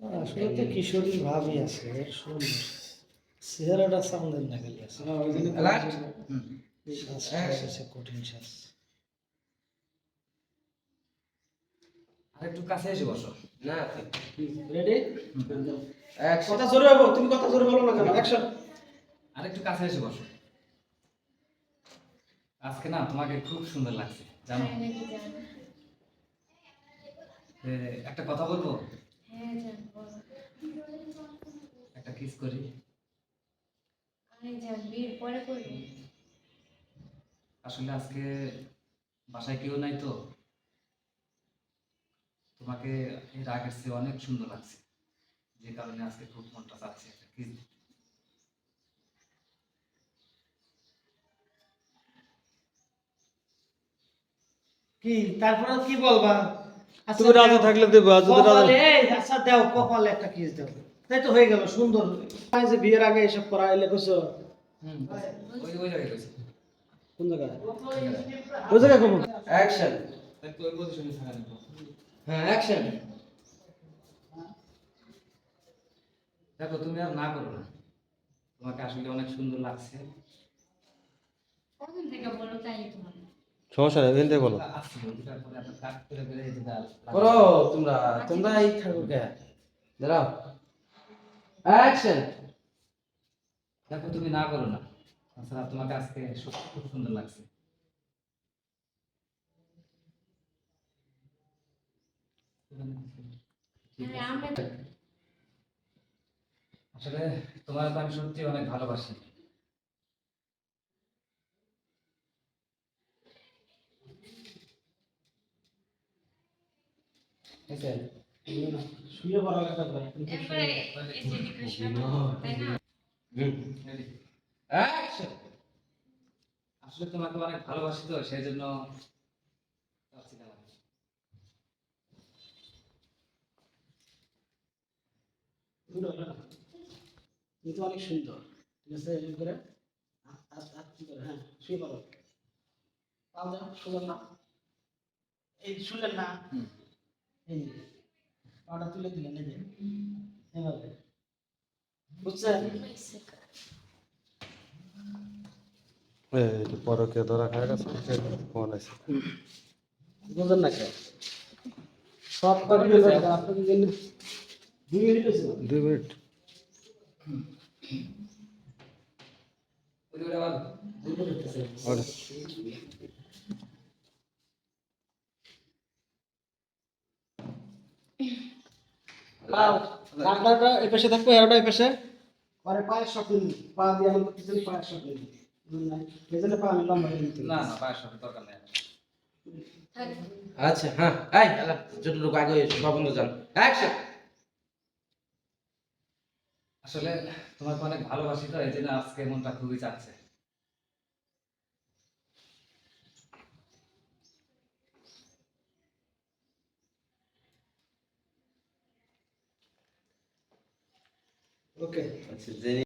আসলে তো কিশোরীর ভাবই আছে সুন্দর চেহারাটা সামনের না গেলে আছে। শ্বাসটা এসেছে কঠিন শ্বাস আর একটু কাছে এসে বসো। না রেডি কথা জোরে বলো তুমি কথা জোরে বলো না কেন? অ্যাকশন আর একটু কাছে এসে বসো। আজকে না তোমাকে খুব সুন্দর লাগছে জানো? হ্যাঁ একটা কথা বলব? হ্যাঁ একটা কিস করি। পরে করব? আসলে আজকে বাসায় কেউ নাই তো। তোমাকে এর আগের চেয়ে অনেক সুন্দর লাগছে। যে কারণে আজকে খুব মনটা চাচ্ছে একটা কিস কি? তারপরে কি বলবা? তুমি রাজি। থাকলে দেবো যদি রাজি দাও কপালে একটা কিস দাও। তাই তো হয়ে গেল সুন্দর। যে বিয়ের আগে এসব করা এলে কইছো? হুম ওই ওই জায়গায় গেছে কোন জায়গায়? ওই জায়গায়। কখন অ্যাকশন একটু ওই পজিশনে থাকা হ্যাঁ অ্যাকশন দেখো তুমি আর না করো না। তোমাকে আসলে অনেক সুন্দর লাগছে। কখন থেকে বলো তাই তোমার সমস্যা নেই বলো। করে তোমরা তোমরা এই থাকো কে? দাঁড়াও। অ্যাকশন দেখো তুমি না করো না। তাছাড়া তোমাকে আজকে সত্যি খুব সুন্দর লাগছে। আসলে তোমার তো আমি সত্যি অনেক ভালোবাসি। আছে? শুয়ে তাই না? আসলে তোমাকে অনেক ভালোবাসি তো সেই জন্য কিন্তু অনেক সুন্দর। ঠিক আছে এরকম করে। হাত হাত হাত কি করে? হ্যাঁ শুয়ে পড়ো। পাও দাও শুলেন না এই শুলেন না। এই যে, পাটা তুলে দিলেন এই যে এভাবে বুঝছেন এই যে পরকে ধরা খায় গেছে ফোন আছে বুঝেন না কেন সব কাজ আপনাকে জন্য দুই মিনিট হয়েছে না? দুই মিনিট ওই ওটা বাদ। দুই মিনিট হয়েছে। ওরে। পাও। কাঁকড়াটা এই পাশে থাকবে এরোটা এই পাশে। পরে পায়ের শপিং পা দিয়ে আমার পিছনে পায়ের শপিং এই জন্য পা আমি লম্বা না না পায়ের সাথে দরকার নেই। আচ্ছা হ্যাঁ এই আলা যতটুকু আগে সব যান। অ্যাকশন। আসলে তোমাকে অনেক ভালোবাসি তো এই জন্য আজকে মনটা খুবই চাচ্ছে। ওকে আচ্ছা জেনে